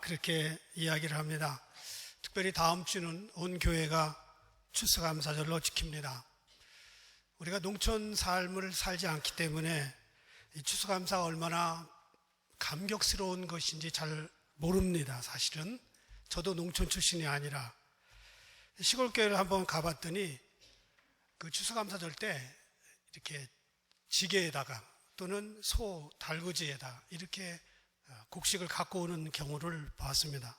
그렇게 이야기를 합니다. 특별히 다음 주는 온 교회가 추수감사절로 지킵니다. 우리가 농촌 삶을 살지 않기 때문에 이 추수감사가 얼마나 감격스러운 것인지 잘 모릅니다, 사실은. 저도 농촌 출신이 아니라. 시골 교회를 한번 가봤더니 그 추수감사절 때 이렇게 지게에다가 또는 소 달구지에다 이렇게 어, 곡식을 갖고 오는 경우를 봤습니다.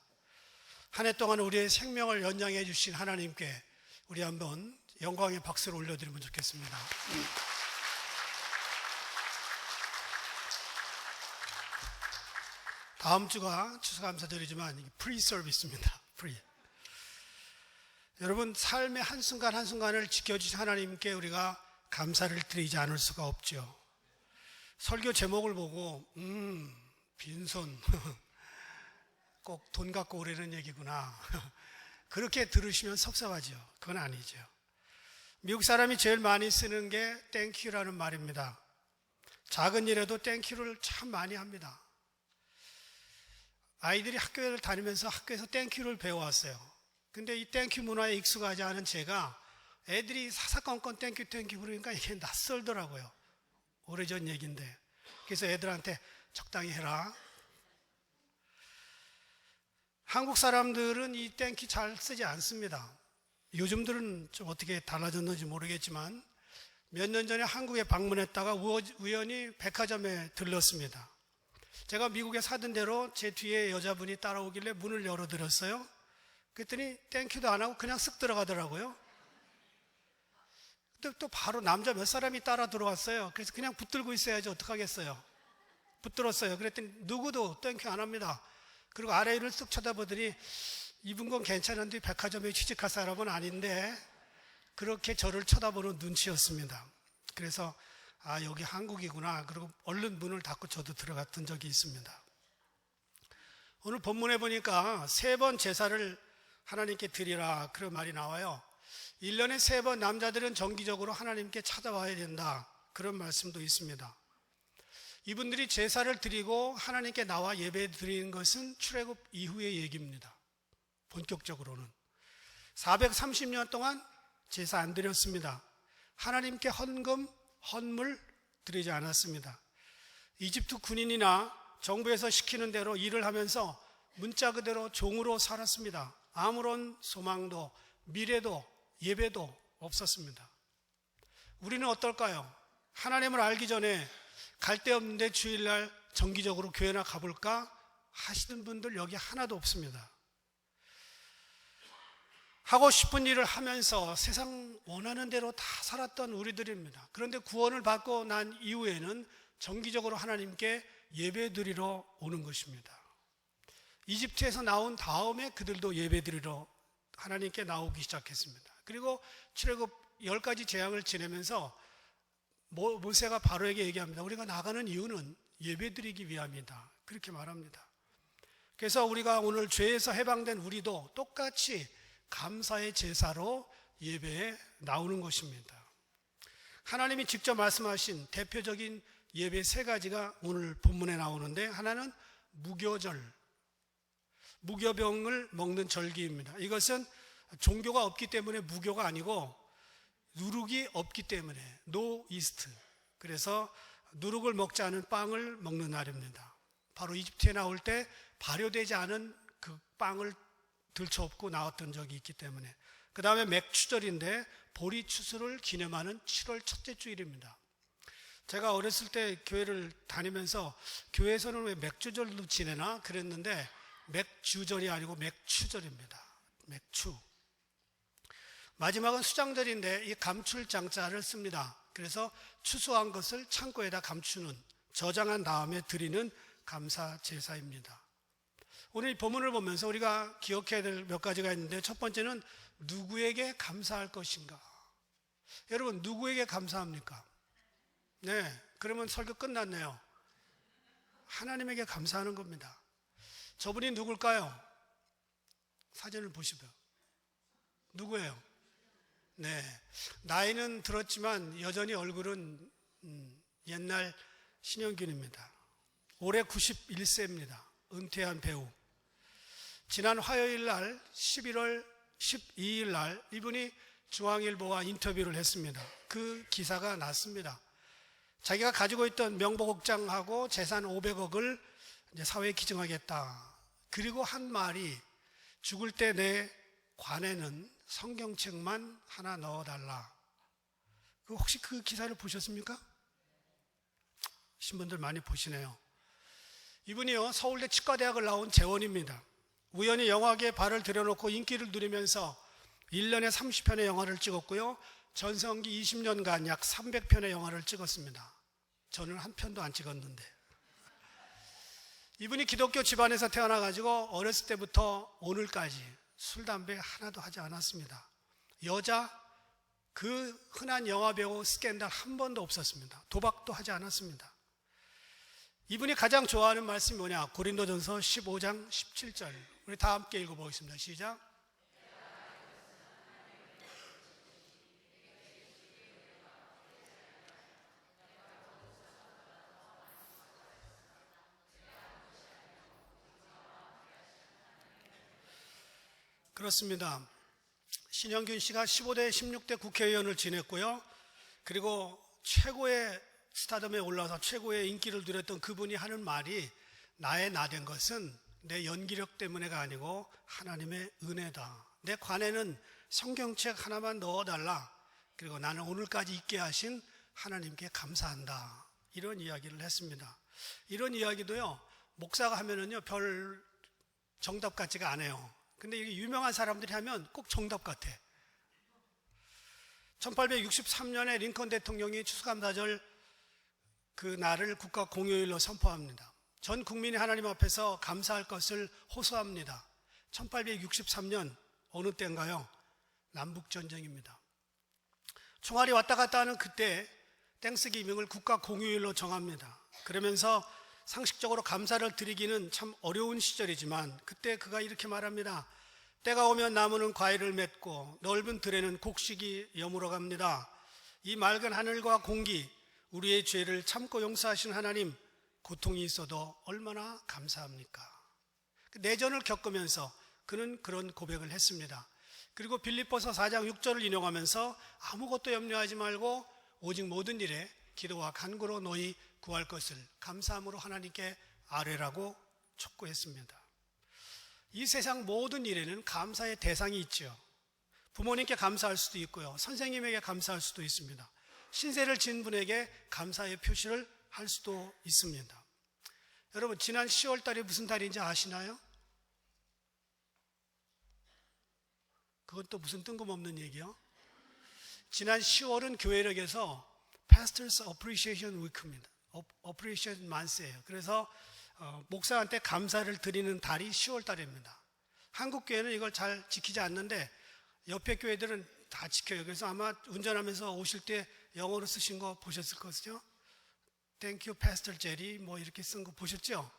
한 해 동안 우리의 생명을 연장해 주신 하나님께 우리 한번 영광의 박수를 올려드리면 좋겠습니다. 다음 주가 추수감사절이지만 프리 서비스입니다. 프리. 여러분 삶의 한순간 한순간을 지켜주신 하나님께 우리가 감사를 드리지 않을 수가 없죠. 설교 제목을 보고 음 빈손 꼭 돈 갖고 오라는 얘기구나. 그렇게 들으시면 섭섭하죠. 그건 아니죠. 미국 사람이 제일 많이 쓰는 게 땡큐라는 말입니다. 작은 일에도 땡큐를 참 많이 합니다. 아이들이 학교를 다니면서 학교에서 땡큐를 배워왔어요. 근데 이 땡큐 문화에 익숙하지 않은 제가 애들이 사사건건 땡큐 땡큐 그러니까 이게 낯설더라고요. 오래전 얘기인데. 그래서 애들한테 적당히 해라. 한국 사람들은 이 땡큐 잘 쓰지 않습니다. 요즘들은 좀 어떻게 달라졌는지 모르겠지만 몇 년 전에 한국에 방문했다가 우연히 백화점에 들렀습니다. 제가 미국에 사던 대로 제 뒤에 여자분이 따라오길래 문을 열어드렸어요. 그랬더니 땡큐도 안 하고 그냥 쓱 들어가더라고요. 근데 또 바로 남자 몇 사람이 따라 들어왔어요. 그래서 그냥 붙들고 있어야지 어떡하겠어요. 붙들었어요. 그랬더니 누구도 땡큐 안 합니다. 그리고 아래를 쓱 쳐다보더니 입은 건 괜찮은데 백화점에 취직할 사람은 아닌데 그렇게 저를 쳐다보는 눈치였습니다. 그래서 아, 여기 한국이구나. 그리고 얼른 문을 닫고 저도 들어갔던 적이 있습니다. 오늘 본문에 보니까 세 번 제사를 하나님께 드리라. 그런 말이 나와요. 1년에 세 번 남자들은 정기적으로 하나님께 찾아와야 된다. 그런 말씀도 있습니다. 이분들이 제사를 드리고 하나님께 나와 예배 드리는 것은 출애굽 이후의 얘기입니다. 본격적으로는. 430년 동안 제사 안 드렸습니다. 하나님께 헌금, 헌물 드리지 않았습니다. 이집트 군인이나 정부에서 시키는 대로 일을 하면서 문자 그대로 종으로 살았습니다. 아무런 소망도 미래도 예배도 없었습니다. 우리는 어떨까요? 하나님을 알기 전에 갈 데 없는데 주일날 정기적으로 교회나 가볼까 하시는 분들 여기 하나도 없습니다. 하고 싶은 일을 하면서 세상 원하는 대로 다 살았던 우리들입니다. 그런데 구원을 받고 난 이후에는 정기적으로 하나님께 예배 드리러 오는 것입니다. 이집트에서 나온 다음에 그들도 예배 드리러 하나님께 나오기 시작했습니다. 그리고 출애굽 열 가지 재앙을 지내면서 모세가 바로에게 얘기합니다. 우리가 나가는 이유는 예배 드리기 위함이다. 그렇게 말합니다. 그래서 우리가 오늘 죄에서 해방된 우리도 똑같이 감사의 제사로 예배에 나오는 것입니다. 하나님이 직접 말씀하신 대표적인 예배 세 가지가 오늘 본문에 나오는데 하나는 무교절, 무교병을 먹는 절기입니다. 이것은 종교가 없기 때문에 무교가 아니고 누룩이 없기 때문에 노 이스트. 그래서 누룩을 먹지 않은 빵을 먹는 날입니다. 바로 이집트에 나올 때 발효되지 않은 그 빵을 들쳐업고 나왔던 적이 있기 때문에 그 다음에 맥추절인데 보리 추수를 기념하는 7월 첫째 주일입니다. 제가 어렸을 때 교회를 다니면서 교회에서는 왜 맥주절도 지내나 그랬는데 맥주절이 아니고 맥추절입니다. 맥추. 마지막은 수장절인데 이 감출 장자를 씁니다. 그래서 추수한 것을 창고에다 감추는 저장한 다음에 드리는 감사 제사입니다. 오늘 이 본문을 보면서 우리가 기억해야 될 몇 가지가 있는데 첫 번째는 누구에게 감사할 것인가? 여러분 누구에게 감사합니까? 네, 그러면 설교 끝났네요. 하나님에게 감사하는 겁니다. 저분이 누굴까요? 사진을 보시고요. 누구예요? 네, 나이는 들었지만 여전히 얼굴은 음, 옛날 신영균입니다. 올해 91세입니다. 은퇴한 배우. 지난 화요일 날 11월 12일 날 이분이 중앙일보와 인터뷰를 했습니다. 그 기사가 났습니다. 자기가 가지고 있던 명복옥장하고 재산 500억을 이제 사회에 기증하겠다. 그리고 한 말이 죽을 때 내 관에는 성경책만 하나 넣어달라. 그 혹시 그 기사를 보셨습니까? 신분들 많이 보시네요. 이분이요 서울대 치과대학을 나온 재원입니다. 우연히 영화계에 발을 들여놓고 인기를 누리면서 1년에 30편의 영화를 찍었고요. 전성기 20년간 약 300편의 영화를 찍었습니다. 저는 한 편도 안 찍었는데. 이분이 기독교 집안에서 태어나가지고 어렸을 때부터 오늘까지 술, 담배 하나도 하지 않았습니다. 여자, 그 흔한 영화배우 스캔들 한 번도 없었습니다. 도박도 하지 않았습니다. 이분이 가장 좋아하는 말씀이 뭐냐? 고린도전서 15장 17절. 우리 다 함께 읽어보겠습니다. 시작. 그렇습니다. 신영균 씨가 15대 16대 국회의원을 지냈고요. 그리고 최고의 스타덤에 올라서 최고의 인기를 누렸던 그분이 하는 말이 나의 나 된 것은 내 연기력 때문에가 아니고 하나님의 은혜다. 내 관에는 성경책 하나만 넣어달라. 그리고 나는 오늘까지 있게 하신 하나님께 감사한다. 이런 이야기를 했습니다. 이런 이야기도요, 목사가 하면은요, 별 정답 같지가 않아요. 근데 이게 유명한 사람들이 하면 꼭 정답 같아. 1863년에 링컨 대통령이 추수감사절 그 날을 국가 공휴일로 선포합니다. 전 국민이 하나님 앞에서 감사할 것을 호소합니다. 1863년 어느 때인가요? 남북전쟁입니다. 총알이 왔다 갔다 하는 그때 땡스기밍을 국가 공휴일로 정합니다. 그러면서 상식적으로 감사를 드리기는 참 어려운 시절이지만 그때 그가 이렇게 말합니다. 때가 오면 나무는 과일을 맺고 넓은 들에는 곡식이 여물어 갑니다. 이 맑은 하늘과 공기, 우리의 죄를 참고 용서하신 하나님, 고통이 있어도 얼마나 감사합니까? 내전을 겪으면서 그는 그런 고백을 했습니다. 그리고 빌립보서 4장 6절을 인용하면서 아무것도 염려하지 말고 오직 모든 일에 기도와 간구로 너희 구할 것을 감사함으로 하나님께 아뢰라고 촉구했습니다. 이 세상 모든 일에는 감사의 대상이 있죠. 부모님께 감사할 수도 있고요. 선생님에게 감사할 수도 있습니다. 신세를 진 분에게 감사의 표시를 할 수도 있습니다. 여러분, 지난 10월 달이 무슨 달인지 아시나요? 그건 또 무슨 뜬금없는 얘기요? 지난 10월은 교회력에서 Pastors Appreciation Week입니다. Appreciation Month예요. 그래서 어, 목사한테 감사를 드리는 달이 10월 달입니다. 한국 교회는 이걸 잘 지키지 않는데 옆에 교회들은 다 지켜요. 그래서 아마 운전하면서 오실 때 영어로 쓰신 거 보셨을 거죠? Thank you, Pastor Jerry. 뭐 이렇게 쓴 거 보셨죠?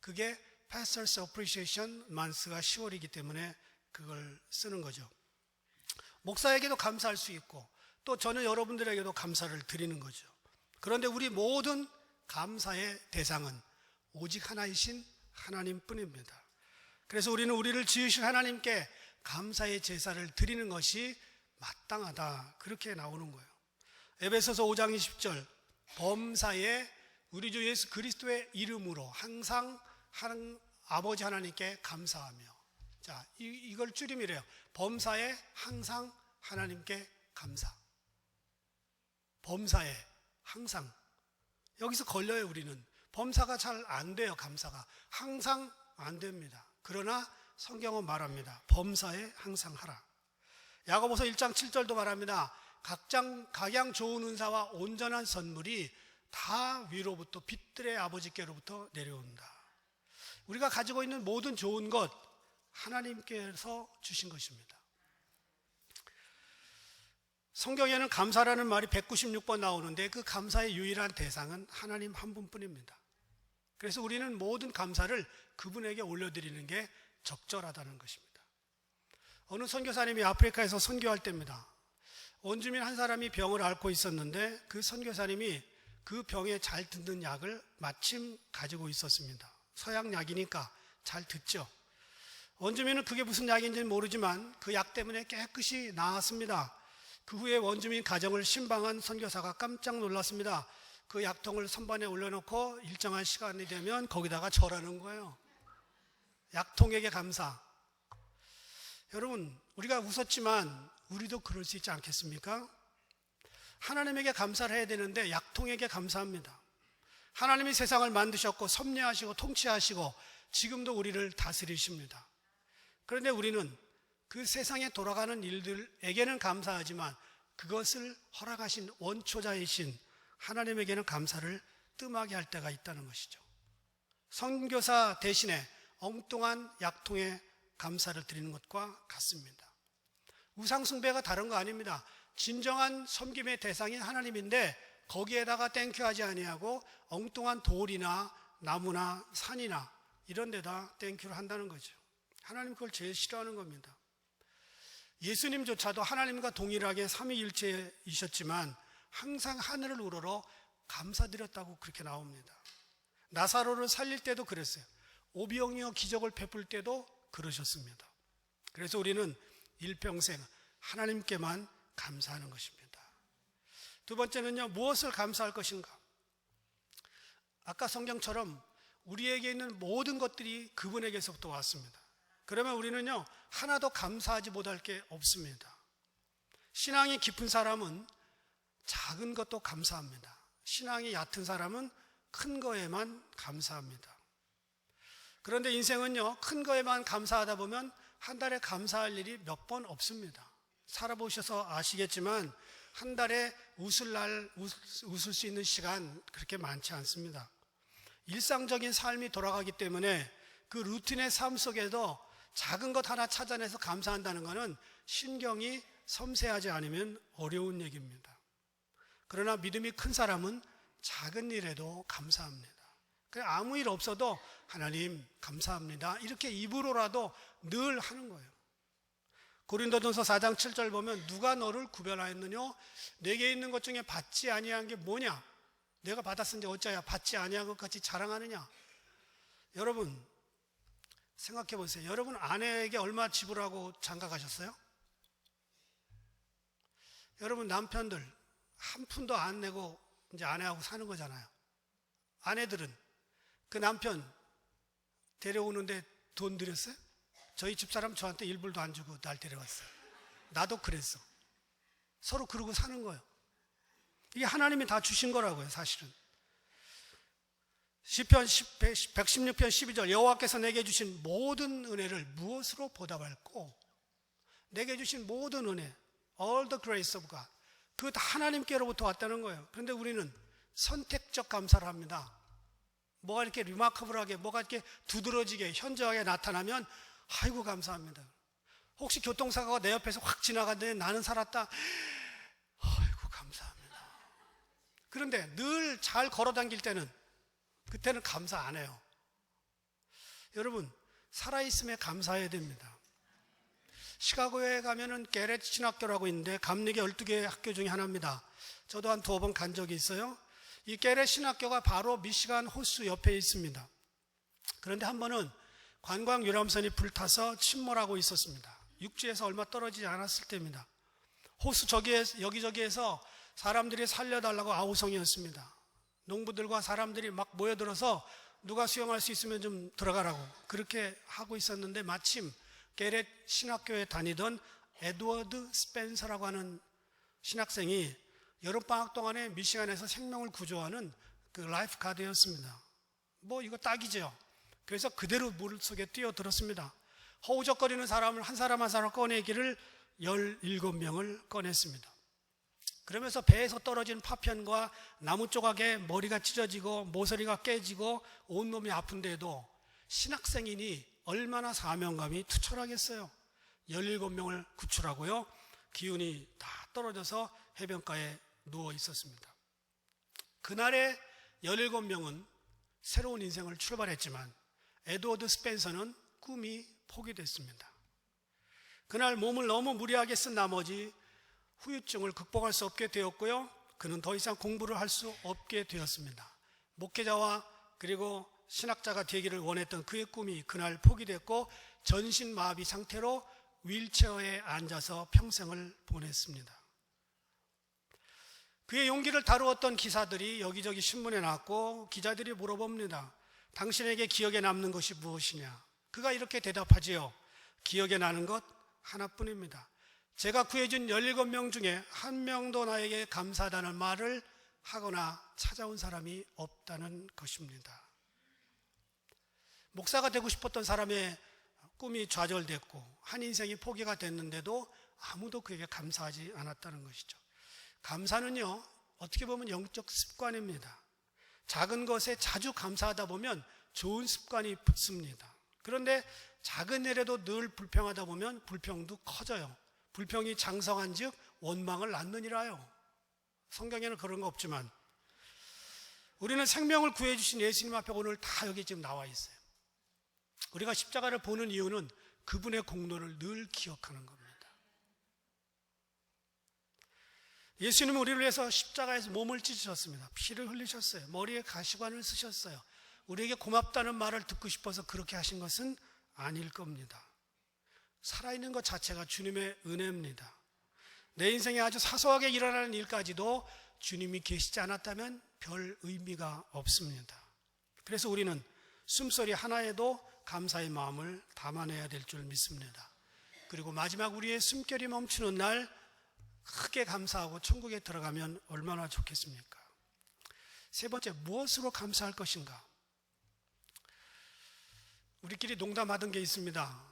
그게 Pastors Appreciation Month가 10월이기 때문에 그걸 쓰는 거죠. 목사에게도 감사할 수 있고 또 저는 여러분들에게도 감사를 드리는 거죠. 그런데 우리 모든 감사의 대상은 오직 하나이신 하나님 뿐입니다. 그래서 우리는 우리를 지으신 하나님께 감사의 제사를 드리는 것이 마땅하다. 그렇게 나오는 거예요. 에베소서 5장 20절 범사에 우리 주 예수 그리스도의 이름으로 항상 하는 아버지 하나님께 감사하며 자, 이, 이걸 줄임이래요. 범사에 항상 하나님께 감사. 범사에 항상 여기서 걸려요, 우리는. 범사가 잘 안 돼요, 감사가. 항상 안 됩니다. 그러나 성경은 말합니다. 범사에 항상 하라. 야고보서 1장 7절도 말합니다. 각장 각양 좋은 은사와 온전한 선물이 다 위로부터 빛들의 아버지께로부터 내려온다. 우리가 가지고 있는 모든 좋은 것 하나님께서 주신 것입니다. 성경에는 감사라는 말이 196번 나오는데 그 감사의 유일한 대상은 하나님 한 분뿐입니다. 그래서 우리는 모든 감사를 그분에게 올려드리는 게 적절하다는 것입니다. 어느 선교사님이 아프리카에서 선교할 때입니다. 원주민 한 사람이 병을 앓고 있었는데 그 선교사님이 그 병에 잘 듣는 약을 마침 가지고 있었습니다. 서양 약이니까 잘 듣죠. 원주민은 그게 무슨 약인지는 모르지만 그 약 때문에 깨끗이 나았습니다. 그 후에 원주민 가정을 신방한 선교사가 깜짝 놀랐습니다. 그 약통을 선반에 올려놓고 일정한 시간이 되면 거기다가 절하는 거예요. 약통에게 감사. 여러분, 우리가 웃었지만 우리도 그럴 수 있지 않겠습니까? 하나님에게 감사를 해야 되는데 약통에게 감사합니다. 하나님이 세상을 만드셨고 섭리하시고 통치하시고 지금도 우리를 다스리십니다. 그런데 우리는 그 세상에 돌아가는 일들에게는 감사하지만 그것을 허락하신 원초자이신 하나님에게는 감사를 뜸하게 할 때가 있다는 것이죠. 선교사 대신에 엉뚱한 약통에 감사를 드리는 것과 같습니다. 우상숭배가 다른 거 아닙니다. 진정한 섬김의 대상이 하나님인데 거기에다가 땡큐하지 아니하고 엉뚱한 돌이나 나무나 산이나 이런 데다 땡큐를 한다는 거죠. 하나님 그걸 제일 싫어하는 겁니다. 예수님조차도 하나님과 동일하게 삼위일체이셨지만 항상 하늘을 우러러 감사드렸다고 그렇게 나옵니다. 나사로를 살릴 때도 그랬어요. 오병이어 기적을 베풀 때도 그러셨습니다. 그래서 우리는 일평생 하나님께만 감사하는 것입니다. 두 번째는요, 무엇을 감사할 것인가? 아까 성경처럼 우리에게 있는 모든 것들이 그분에게서부터 왔습니다. 그러면 우리는요, 하나도 감사하지 못할 게 없습니다. 신앙이 깊은 사람은 작은 것도 감사합니다. 신앙이 얕은 사람은 큰 거에만 감사합니다. 그런데 인생은요, 큰 거에만 감사하다 보면 한 달에 감사할 일이 몇 번 없습니다. 살아보셔서 아시겠지만 한 달에 웃을 날 웃을 수 있는 시간 그렇게 많지 않습니다. 일상적인 삶이 돌아가기 때문에 그 루틴의 삶 속에도 작은 것 하나 찾아내서 감사한다는 것은 신경이 섬세하지 않으면 어려운 얘기입니다. 그러나 믿음이 큰 사람은 작은 일에도 감사합니다. 아무 일 없어도 하나님 감사합니다. 이렇게 입으로라도 늘 하는 거예요. 고린도전서 4장 7절 보면 누가 너를 구별하였느냐? 내게 있는 것 중에 받지 아니한 게 뭐냐? 내가 받았은지 어쩌야 받지 아니한 것 같이 자랑하느냐? 여러분 생각해 보세요. 여러분 아내에게 얼마 지불하고 장가 가셨어요? 여러분 남편들 한 푼도 안 내고 이제 아내하고 사는 거잖아요. 아내들은 그 남편 데려오는데 돈 들였어요? 저희 집사람 저한테 일불도 안 주고 날 데려왔어요. 나도 그랬어. 서로 그러고 사는 거예요. 이게 하나님이 다 주신 거라고요, 사실은. 시편 116편 12절 여호와께서 내게 주신 모든 은혜를 무엇으로 보답할꼬? 내게 주신 모든 은혜, all the grace of God. 다 하나님께로부터 왔다는 거예요. 그런데 우리는 선택적 감사를 합니다. 뭐가 이렇게 리마커블하게, 뭐가 이렇게 두드러지게, 현저하게 나타나면, 아이고, 감사합니다. 혹시 교통사고가 내 옆에서 확 지나갔는데 나는 살았다. 아이고, 감사합니다. 그런데 늘 잘 걸어 당길 때는, 그때는 감사 안 해요. 여러분, 살아있음에 감사해야 됩니다. 시카고에 가면은 게렛 신학교라고 있는데 감리계 12개 학교 중에 하나입니다. 저도 한 두어 번 간 적이 있어요. 이 게렛 신학교가 바로 미시간 호수 옆에 있습니다. 그런데 한 번은 관광 유람선이 불타서 침몰하고 있었습니다. 육지에서 얼마 떨어지지 않았을 때입니다. 호수 저기에 여기저기에서 사람들이 살려달라고 아우성이었습니다. 농부들과 사람들이 막 모여들어서 누가 수영할 수 있으면 좀 들어가라고 그렇게 하고 있었는데 마침 게렛 신학교에 다니던 에드워드 스펜서라고 하는 신학생이 여름방학 동안에 미시간에서 생명을 구조하는 그 라이프 가드였습니다. 뭐 이거 딱이죠. 그래서 그대로 물 속에 뛰어들었습니다. 허우적거리는 사람을 한 사람 한 사람 꺼내기를 17명을 꺼냈습니다. 그러면서 배에서 떨어진 파편과 나무 조각에 머리가 찢어지고 모서리가 깨지고 온몸이 아픈데도 신학생이니 얼마나 사명감이 투철하겠어요. 17명을 구출하고요. 기운이 다 떨어져서 해변가에 누워 있었습니다. 그날의 17명은 새로운 인생을 출발했지만 에드워드 스펜서는 꿈이 포기됐습니다. 그날 몸을 너무 무리하게 쓴 나머지 후유증을 극복할 수 없게 되었고요. 그는 더 이상 공부를 할 수 없게 되었습니다. 목회자와 그리고 신학자가 되기를 원했던 그의 꿈이 그날 포기됐고 전신 마비 상태로 윌체어에 앉아서 평생을 보냈습니다. 그의 용기를 다루었던 기사들이 여기저기 신문에 났고 기자들이 물어봅니다. 당신에게 기억에 남는 것이 무엇이냐? 그가 이렇게 대답하지요. 기억에 나는 것 하나뿐입니다. 제가 구해준 17명 중에 한 명도 나에게 감사하다는 말을 하거나 찾아온 사람이 없다는 것입니다. 목사가 되고 싶었던 사람의 꿈이 좌절됐고 한 인생이 포기가 됐는데도 아무도 그에게 감사하지 않았다는 것이죠. 감사는요, 어떻게 보면 영적 습관입니다. 작은 것에 자주 감사하다 보면 좋은 습관이 붙습니다. 그런데 작은 일에도 늘 불평하다 보면 불평도 커져요. 불평이 장성한 즉 원망을 낳느니라요. 성경에는 그런 거 없지만 우리는 생명을 구해 주신 예수님 앞에 오늘 다 여기 지금 나와 있어요. 우리가 십자가를 보는 이유는 그분의 공로를 늘 기억하는 겁니다. 예수님은 우리를 위해서 십자가에서 몸을 찢으셨습니다. 피를 흘리셨어요. 머리에 가시관을 쓰셨어요. 우리에게 고맙다는 말을 듣고 싶어서 그렇게 하신 것은 아닐 겁니다. 살아있는 것 자체가 주님의 은혜입니다. 내 인생에 아주 사소하게 일어나는 일까지도 주님이 계시지 않았다면 별 의미가 없습니다. 그래서 우리는 숨소리 하나에도 감사의 마음을 담아내야 될 줄 믿습니다. 그리고 마지막 우리의 숨결이 멈추는 날 크게 감사하고 천국에 들어가면 얼마나 좋겠습니까? 세 번째, 무엇으로 감사할 것인가? 우리끼리 농담하던 게 있습니다.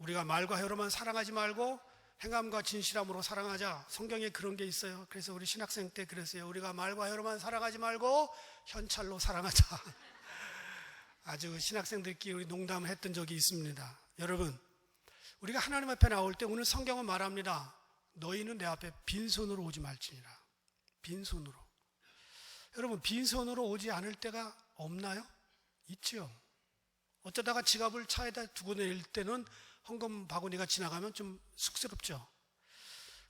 우리가 말과 혀로만 사랑하지 말고 행함과 진실함으로 사랑하자. 성경에 그런 게 있어요. 그래서 우리 신학생 때 그랬어요. 우리가 말과 혀로만 사랑하지 말고 현찰로 사랑하자. 아주 신학생들끼리 우리 농담을 했던 적이 있습니다. 여러분, 우리가 하나님 앞에 나올 때 오늘 성경은 말합니다. 너희는 내 앞에 빈손으로 오지 말지니라. 빈손으로. 여러분, 빈손으로 오지 않을 때가 없나요? 있지요. 어쩌다가 지갑을 차에다 두고 내릴 때는 헌금 바구니가 지나가면 좀 쑥스럽죠.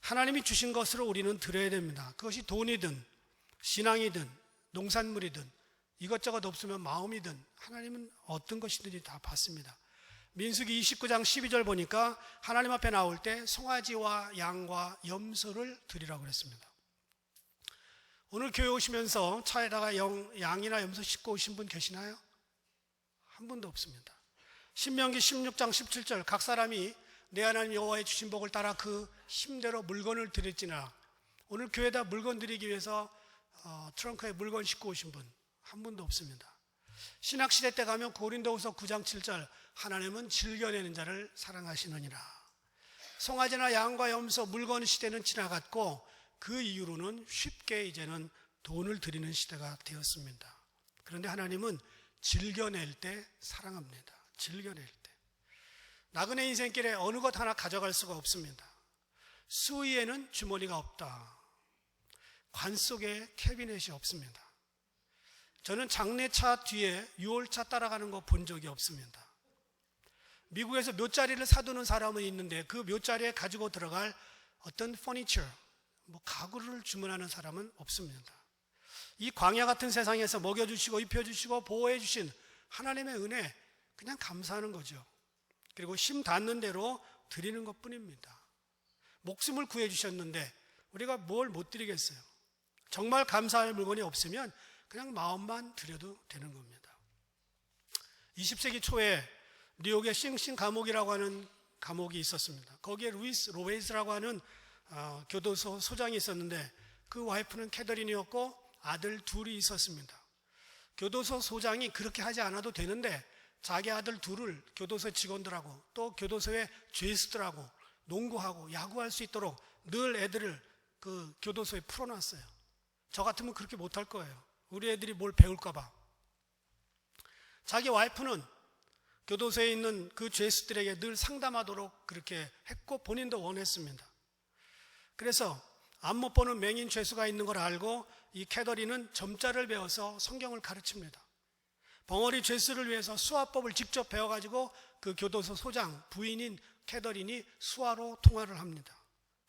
하나님이 주신 것으로 우리는 드려야 됩니다. 그것이 돈이든 신앙이든 농산물이든 이것저것 없으면 마음이든 하나님은 어떤 것이든지 다 받습니다. 민수기 29장 12절 보니까 하나님 앞에 나올 때 송아지와 양과 염소를 드리라고 그랬습니다. 오늘 교회 오시면서 차에다가 영, 양이나 염소 싣고 오신 분 계시나요? 한 분도 없습니다. 신명기 16장 17절 각 사람이 내 하나님 여호와의 주신 복을 따라 그 힘대로 물건을 드릴지나 오늘 교회에다 물건 드리기 위해서 어, 트렁크에 물건 싣고 오신 분 한 분도 없습니다. 신학 시대 때 가면 고린도후서 9장 7절 하나님은 즐겨내는 자를 사랑하시느니라. 송아지나 양과 염소 물건 시대는 지나갔고 그 이후로는 쉽게 이제는 돈을 드리는 시대가 되었습니다. 그런데 하나님은 즐겨낼 때 사랑합니다. 즐겨낼 때. 나그네 인생길에 어느 것 하나 가져갈 수가 없습니다. 수위에는 주머니가 없다. 관 속에 캐비넷이 없습니다. 저는 장례차 뒤에 6월차 따라가는 거 본 적이 없습니다. 미국에서 묘자리를 사두는 사람은 있는데 그 묘자리에 가지고 들어갈 어떤 퍼니처, 뭐 가구를 주문하는 사람은 없습니다. 이 광야 같은 세상에서 먹여주시고 입혀주시고 보호해주신 하나님의 은혜, 그냥 감사하는 거죠. 그리고 힘 닿는 대로 드리는 것 뿐입니다. 목숨을 구해 주셨는데 우리가 뭘 못 드리겠어요? 정말 감사할 물건이 없으면 그냥 마음만 드려도 되는 겁니다. 20세기 초에 뉴욕의 싱싱 감옥이라고 하는 감옥이 있었습니다. 거기에 루이스 로베이스라고 하는 어, 교도소 소장이 있었는데 그 와이프는 캐더린이었고 아들 둘이 있었습니다. 교도소 소장이 그렇게 하지 않아도 되는데 자기 아들 둘을 교도소 직원들하고 또 교도소의 죄수들하고 농구하고 야구할 수 있도록 늘 애들을 그 교도소에 풀어놨어요. 저 같으면 그렇게 못할 거예요. 우리 애들이 뭘 배울까봐. 자기 와이프는 교도소에 있는 그 죄수들에게 늘 상담하도록 그렇게 했고 본인도 원했습니다. 그래서 안 못 보는 맹인 죄수가 있는 걸 알고 이 캐더리는 점자를 배워서 성경을 가르칩니다. 벙어리 죄수를 위해서 수화법을 직접 배워가지고 그 교도소 소장 부인인 캐더린이 수화로 통화를 합니다.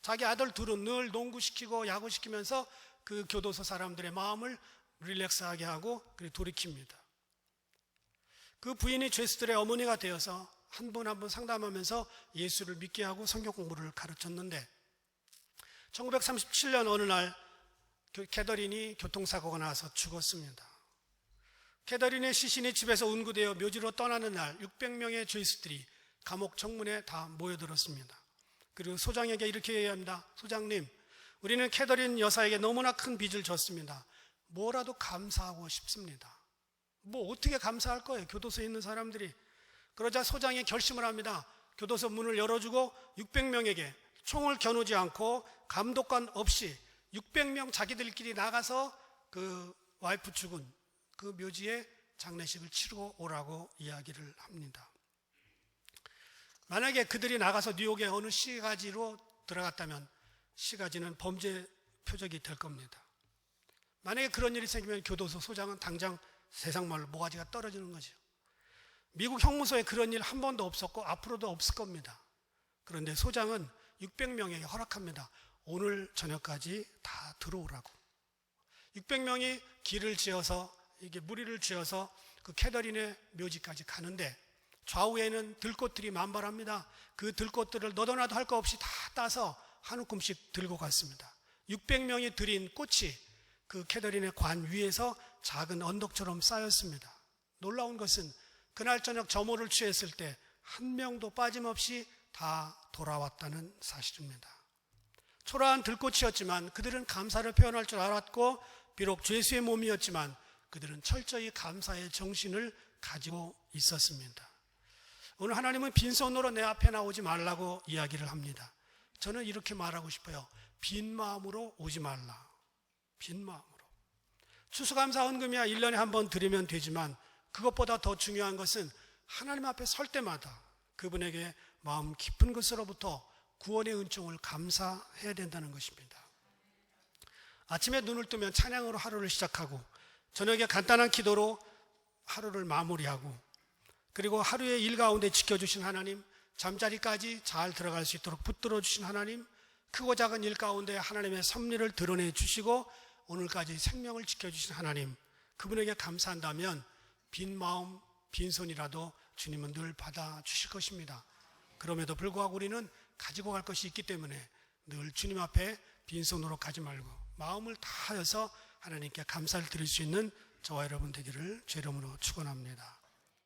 자기 아들 둘은 늘 농구시키고 야구시키면서 그 교도소 사람들의 마음을 릴렉스하게 하고 그리고 돌이킵니다. 그 부인이 죄수들의 어머니가 되어서 한 분 한 분 상담하면서 예수를 믿게 하고 성경 공부를 가르쳤는데 1937년 어느 날 교- 캐더린이 교통사고가 나서 죽었습니다. 캐더린의 시신이 집에서 운구되어 묘지로 떠나는 날 600명의 죄수들이 감옥 정문에 다 모여들었습니다. 그리고 소장에게 이렇게 얘기합니다. 소장님, 우리는 캐더린 여사에게 너무나 큰 빚을 졌습니다. 뭐라도 감사하고 싶습니다. 뭐 어떻게 감사할 거예요? 교도소에 있는 사람들이. 그러자 소장이 결심을 합니다. 교도소 문을 열어주고 600명에게 총을 겨누지 않고 감독관 없이 600명 자기들끼리 나가서 그 와이프 죽은 그 묘지에 장례식을 치르고 오라고 이야기를 합니다. 만약에 그들이 나가서 뉴욕의 어느 시가지로 들어갔다면 시가지는 범죄 표적이 될 겁니다. 만약에 그런 일이 생기면 교도소 소장은 당장 세상 말로 모가지가 떨어지는 거죠. 미국 형무소에 그런 일 한 번도 없었고 앞으로도 없을 겁니다. 그런데 소장은 600명에게 허락합니다. 오늘 저녁까지 다 들어오라고. 600명이 길을 지어서 이게 무리를 지어서 그 캐더린의 묘지까지 가는데 좌우에는 들꽃들이 만발합니다. 그 들꽃들을 너도나도 할 거 없이 다 따서 한 움큼씩 들고 갔습니다. 600명이 들인 꽃이 그 캐더린의 관 위에서 작은 언덕처럼 쌓였습니다. 놀라운 것은 그날 저녁 점호를 취했을 때 한 명도 빠짐없이 다 돌아왔다는 사실입니다. 초라한 들꽃이었지만 그들은 감사를 표현할 줄 알았고 비록 죄수의 몸이었지만 그들은 철저히 감사의 정신을 가지고 있었습니다. 오늘 하나님은 빈손으로 내 앞에 나오지 말라고 이야기를 합니다. 저는 이렇게 말하고 싶어요. 빈 마음으로 오지 말라. 빈 마음으로. 추수감사 헌금이야 1년에 한 번 드리면 되지만 그것보다 더 중요한 것은 하나님 앞에 설 때마다 그분에게 마음 깊은 것으로부터 구원의 은총을 감사해야 된다는 것입니다. 아침에 눈을 뜨면 찬양으로 하루를 시작하고 저녁에 간단한 기도로 하루를 마무리하고 그리고 하루의 일 가운데 지켜주신 하나님 잠자리까지 잘 들어갈 수 있도록 붙들어 주신 하나님 크고 작은 일 가운데 하나님의 섭리를 드러내 주시고 오늘까지 생명을 지켜주신 하나님 그분에게 감사한다면 빈 마음 빈손이라도 주님은 늘 받아 주실 것입니다. 그럼에도 불구하고 우리는 가지고 갈 것이 있기 때문에 늘 주님 앞에 빈손으로 가지 말고 마음을 다하여서 하나님께 감사를 드릴 수 있는 저와 여러분 되기를 죄 이름으로 축원합니다.